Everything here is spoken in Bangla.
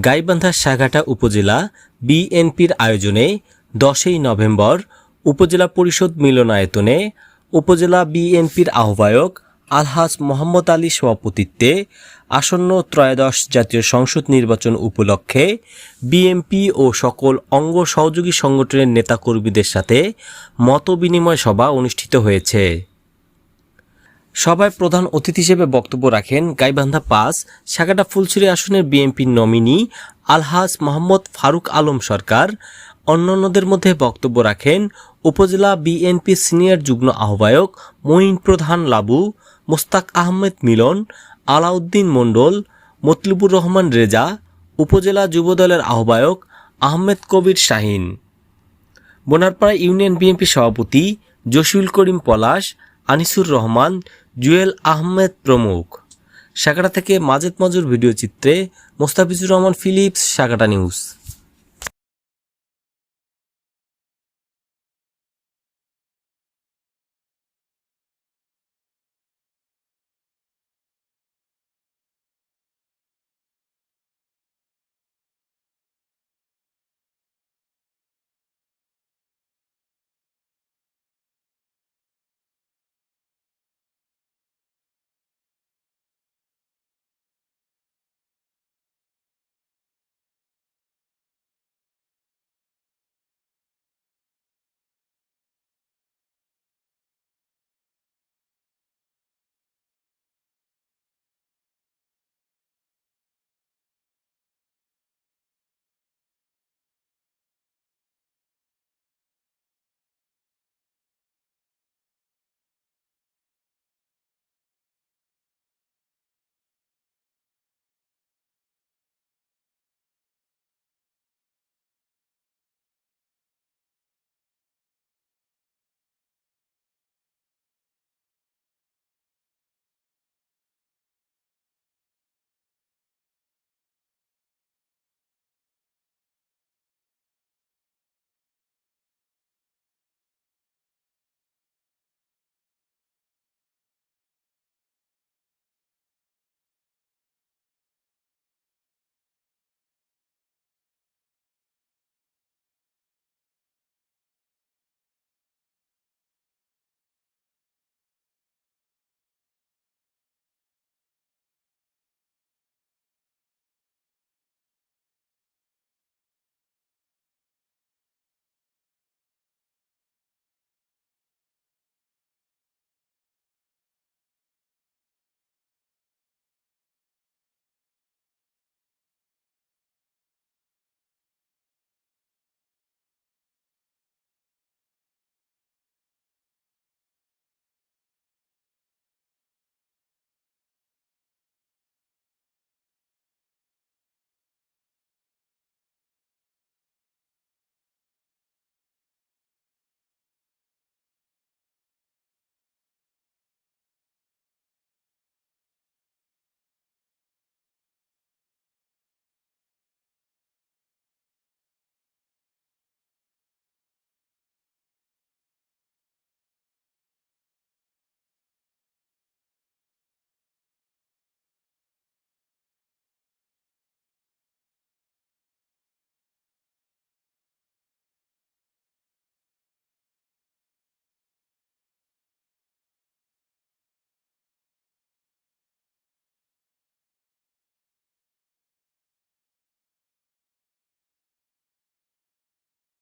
গাইবান্ধা সাঘাটা উপজেলা বিএনপির আয়োজনে দশই নভেম্বর উপজেলা পরিষদ মিলনায়তনে উপজেলা বিএনপির আহ্বায়ক আলহাজ মোহাম্মদ আলী সভাপতিত্বে আসন্ন ত্রয়োদশ জাতীয় সংসদ নির্বাচন উপলক্ষে বিএনপি ও সকল অঙ্গ সহযোগী সংগঠনের নেতাকর্মীদের সাথে মতবিনিময় সভা অনুষ্ঠিত হয়েছে। সভায় প্রধান অতিথি হিসেবে বক্তব্য রাখেন গাইবান্ধা পাস সাগাটা ফুলছড়ি আসনের বিএনপির নমিনি, আলহাজ মোহাম্মদ ফারুক আলম সরকার। অন্যান্যদের মধ্যে বক্তব্য রাখেন উপজেলা বিএনপি সিনিয়র যুগ্ম আহ্বায়ক মঈন প্রধান লাবু, মোস্তাক আহমেদ মিলন, আলাউদ্দিন মণ্ডল, মতলুবুর রহমান রেজা, উপজেলা যুবদলের আহ্বায়ক আহমেদ কবির শাহিন। বোনারপাড়া ইউনিয়ন বিএনপি সভাপতি জসিউল করিম পলাশ, আনিসুর রহমান জুয়েল আহমেদ প্রমুখ। সাকাটা থেকে মাজেদ মজুর ভিডিও চিত্রে মোস্তাফিজুর রহমান ফিলিপস সাকাটা নিউজ।